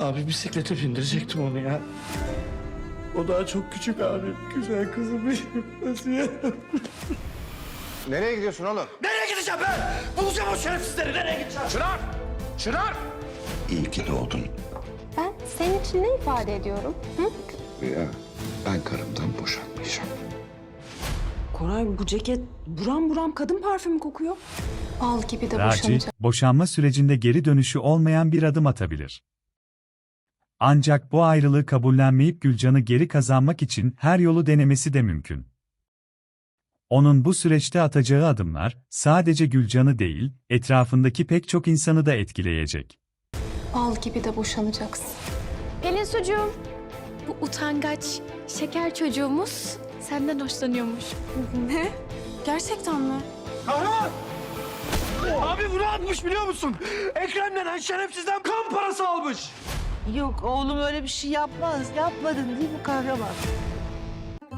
Abi bisiklete bindirecektim onu ya. O daha çok küçük abi. Güzel kızım benim. Nasıl ya? Nereye gidiyorsun oğlum? Nereye gideceğim ben? Bulacağım o şerefsizleri. Nereye gideceğim? Çınar! Çınar! İyi ki doğdun. Ben senin için ne ifade ediyorum? Hı? Ya ben karımdan boşanmayacağım. Koray bu ceket buram buram kadın parfümü kokuyor. Bal gibi de Raci, boşanacak. boşanma sürecinde geri dönüşü olmayan bir adım atabilir. Ancak bu ayrılığı kabullenmeyip Gülcan'ı geri kazanmak için her yolu denemesi de mümkün. Onun bu süreçte atacağı adımlar, sadece Gülcan'ı değil, etrafındaki pek çok insanı da etkileyecek. Bal gibi de boşanacaksın. Pelin sucuğum, bu utangaç şeker çocuğumuz senden hoşlanıyormuş. Ne? Gerçekten mi? Kahraman! Abi bunu atmış biliyor musun? Ekrem denen şerefsizden kan parası almış. Yok oğlum öyle bir şey yapmaz. Yapmadın değil mi kahraman?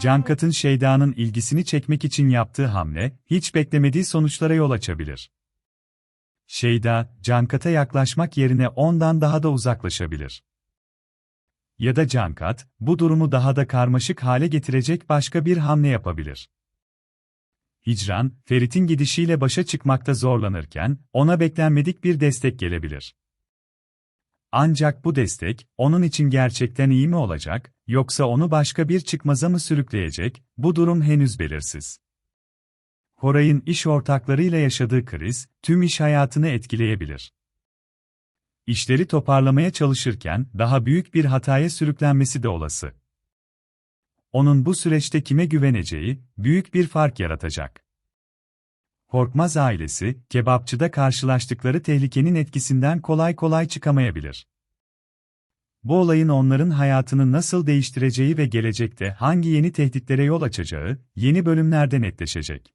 Cankat'ın Şeyda'nın ilgisini çekmek için yaptığı hamle, hiç beklemediği sonuçlara yol açabilir. Şeyda, Cankat'a yaklaşmak yerine ondan daha da uzaklaşabilir. Ya da Cankat, bu durumu daha da karmaşık hale getirecek başka bir hamle yapabilir. Hicran, Ferit'in gidişiyle başa çıkmakta zorlanırken, ona beklenmedik bir destek gelebilir. Ancak bu destek, onun için gerçekten iyi mi olacak, yoksa onu başka bir çıkmaza mı sürükleyecek, bu durum henüz belirsiz. Koray'ın iş ortaklarıyla yaşadığı kriz, tüm iş hayatını etkileyebilir. İşleri toparlamaya çalışırken, daha büyük bir hataya sürüklenmesi de olası. Onun bu süreçte kime güveneceği, büyük bir fark yaratacak. Korkmaz ailesi, kebapçıda karşılaştıkları tehlikenin etkisinden kolay kolay çıkamayabilir. Bu olayın onların hayatını nasıl değiştireceği ve gelecekte hangi yeni tehditlere yol açacağı, yeni bölümlerde netleşecek.